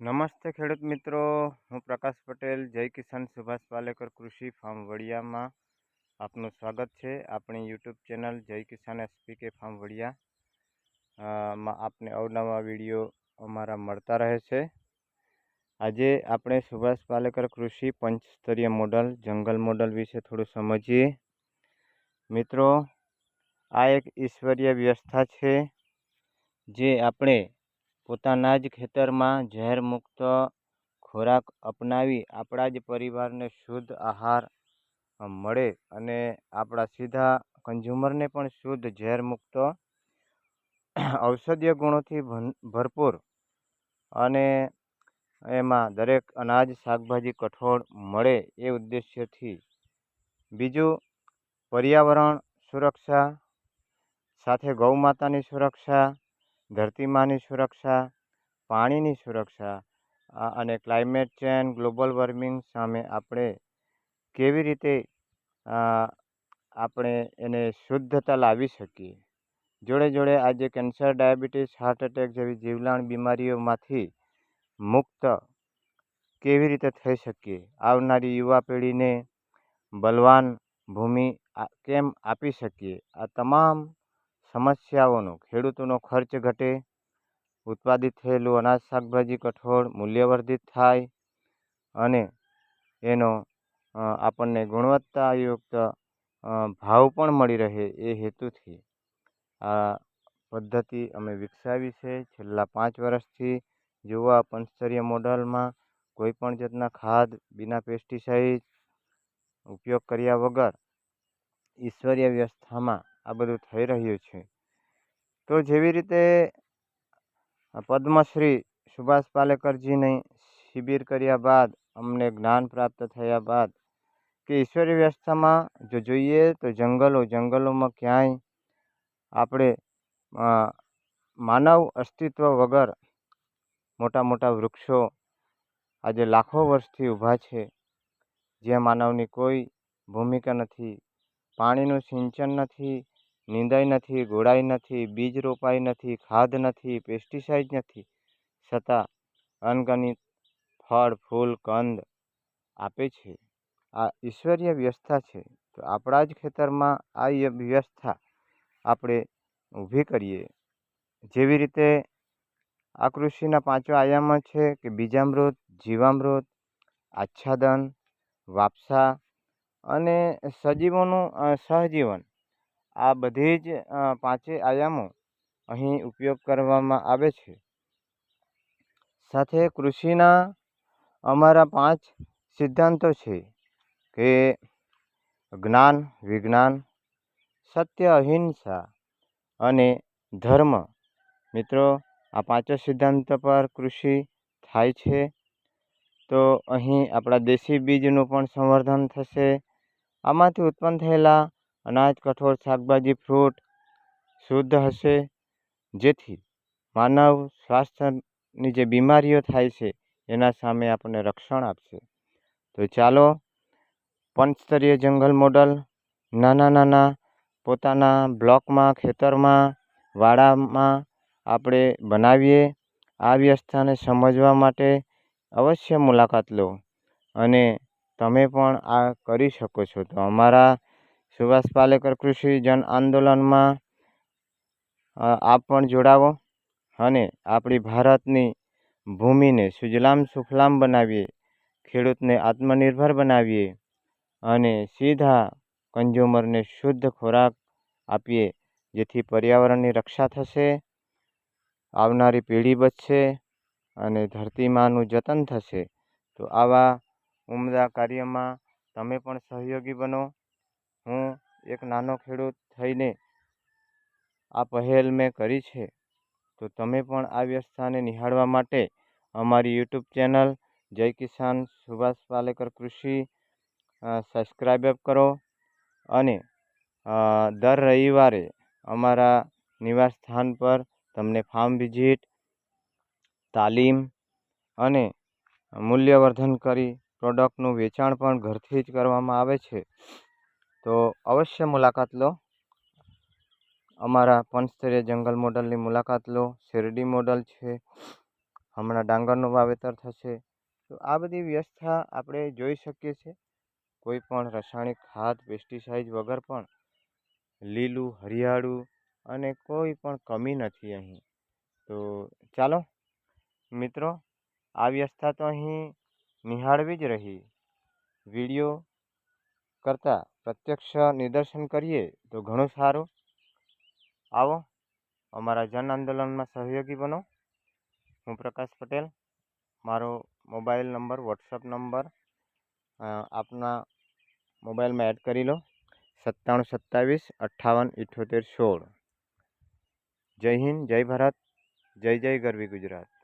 નમસ્તે ખેડૂત મિત્રો. હું પ્રકાશ પટેલ, જય કિસાન સુભાષ પાલેકર કૃષિ ફાર્મ વડિયામાં આપનું સ્વાગત છે. આપણી યુટ્યુબ ચેનલ જય કિસાન એસપીકે ફાર્મ વડિયા. માં આપને અવનવા વીડિયો અમારા મળતા રહે છે. આજે આપણે સુભાષ પાલેકર કૃષિ પંચસ્તરીય મોડલ, જંગલ મોડલ વિશે થોડું સમજીએ. મિત્રો, આ એક ઈશ્વરીય વ્યવસ્થા છે, જે આપણે પોતાના જ ખેતરમાં ઝેર મુક્ત ખોરાક અપનાવી આપણા જ પરિવારને શુદ્ધ આહાર મળે અને આપણા સીધા કન્ઝ્યુમરને પણ શુદ્ધ ઝેર મુક્ત ઔષધીય ગુણોથી ભરપૂર. અને એમાં દરેક અનાજ શાકભાજી કઠોળ મળે એ ઉદ્દેશ્યથી. બીજું, પર્યાવરણ સુરક્ષા સાથે ગૌ માતાની સુરક્ષા ધરતી માની સુરક્ષા, પાણીની સુરક્ષા અને ક્લાઇમેટ ચેન્જ ગ્લોબલ વોર્મિંગ સામે આપણે કેવી રીતે આપણે એને શુદ્ધતા લાવી શકીએ? જોડે જોડે આજે કેન્સર ડાયાબિટીસ હાર્ટ એટેક જેવી જીવલાણ બીમારીઓમાંથી મુક્ત કેવી રીતે થઈ શકીએ? આવનારી યુવા પેઢીને બલવાન ભૂમિ કેમ આપી શકીએ? આ તમામ સમસ્યાઓનો, ખેડૂતોનો ખર્ચ ઘટે, ઉત્પાદિત થયેલું અનાજ શાકભાજી કઠોળ મૂલ્યવર્ધિત થાય અને એનો આપણને ગુણવત્તાયુક્ત ભાવ પણ મળી રહે એ હેતુથી આ પદ્ધતિ અમે વિકસાવી છે. છેલ્લા પાંચ વર્ષથી જુઓ પંચસ્તરીય મોડલમાં કોઈપણ જાતના ખાદ બિના પેસ્ટિસાઇડ ઉપયોગ કર્યા વગર ઈશ્વરીય વ્યવસ્થામાં આ બધું થઈ રહ્યું છે. તો જેવી રીતે પદ્મશ્રી સુભાષ પાલેકરજીની શિબિર કર્યા બાદ, અમને જ્ઞાન પ્રાપ્ત થયા બાદ કે ઈશ્વરીય વ્યવસ્થામાં જો જોઈએ તો જંગલો, જંગલોમાં ક્યાંય આપણે માનવ અસ્તિત્વ વગર મોટા મોટા વૃક્ષો આજે લાખો વર્ષથી ઊભા છે. જ્યાં માનવની કોઈ ભૂમિકા નથી, પાણીનું સિંચન નથી નીંદાઈ નથી, ગોળાઈ નથી, બીજ રોપાઈ નથી, ખાદ નથી, પેસ્ટિસાઇડ નથી. છતાં અનગણિત ફળ, ફૂલ, કંદ આપે છે. આ ઈશ્વરીય વ્યવસ્થા છે. તો આપણા જ ખેતરમાં આ વ્યવસ્થા આપણે ઊભી કરીએ. જેવી રીતે આ કૃષિના પાંચો આયામો છે કે બીજામૃત, જીવામૃત, આચ્છાદન, વાપસા અને સજીવોનું સહજીવન. આ બધી જ પાંચે આયામો અહીં ઉપયોગ કરવામાં આવે છે. સાથે કૃષિના અમારા પાંચ સિદ્ધાંતો છે કે જ્ઞાન, વિજ્ઞાન, સત્ય, અહિંસા અને ધર્મ. મિત્રો, આ પાંચો સિદ્ધાંત પર કૃષિ થાય છે તો અહીં આપણા દેશી બીજનું પણ સંવર્ધન થશે. આમાંથી ઉત્પન્ન થયેલા અનાજ, કઠોળ, શાકભાજી, ફ્રૂટ શુદ્ધ હશે. જેથી માનવ સ્વાસ્થ્યની જે બીમારીઓ થાય છે, એના સામે આપણને રક્ષણ આપશે. તો ચાલો, પંચસ્તરીય જંગલ મોડલ નાના નાના પોતાના બ્લોકમાં, ખેતરમાં, વાડામાં આપણે બનાવીએ. આ વ્યવસ્થાને સમજવા માટે અવશ્ય મુલાકાત લો અને તમે પણ આ કરી શકો છો. તો અમારા સુભાષ પાલેકર કૃષિ જન આંદોલનમાં આપ પણ જોડાવો અને આપણી ભારતની ભૂમિને સુજલામ સુફલામ બનાવીએ, ખેડૂતને આત્મનિર્ભર બનાવીએ અને સીધા કન્ઝ્યુમરને શુદ્ધ ખોરાક આપીએ, જેથી પર્યાવરણની રક્ષા થશે, આવનારી પેઢી બચશે અને ધરતીમાનું જતન થશે. તો આવા ઉમદા કાર્યમાં તમે પણ સહયોગી બનો. હું એક નાનો ખેડૂત થઈને આ પહેલ મેં કરી છે, તો તમે પણ આ વ્યવસ્થાને નિહાળવા માટે અમારી યુટ્યુબ ચેનલ જય કિસાન સુભાષ પાલેકર કૃષિ સબસ્ક્રાઈબ કરો અને દર રવિવારે અમારા નિવાસ સ્થાન પર તમને ફાર્મ વિઝિટ તાલીમ અને મૂલ્યવર્ધન કરી પ્રોડક્ટનું વેચાણ પણ ઘરથી જ કરવામાં આવે છે. તો અવશ્ય મુલાકાત લો. અમારા પંચસ્તરીય જંગલ મોડલની મુલાકાત લો. શેરડી મોડલ છે. હમણાં ડાંગરનું વાવેતર થશે. તો આ બધી વ્યવસ્થા આપણે જોઈ શકીએ છીએ. કોઈ પણ રાસાયણિક ખાદ, પેસ્ટિસાઇડ વગર પણ લીલું, હરિયાળું અને કોઈ પણ કમી નથી અહીં. તો ચાલો, મિત્રો, આ વ્યવસ્થા તો અહીં નિહાળવી જ રહી. વીડિયો કરતાં પ્રત્યક્ષ નિદર્શન કરીએ તો ઘણું સારું. આવો, અમારા જન આંદોલનમાં સહયોગી બનો. હું પ્રકાશ પટેલ. મારો મોબાઈલ નંબર વોટ્સઅપ નંબર આપના મોબાઈલમાં એડ કરી લો. સત્તાણું સત્તાવીસ, અઠ્ઠાવન ઇઠ્ઠોતેર સોળ. જય હિન્દ, જય ભારત, જય જય ગરવી ગુજરાત.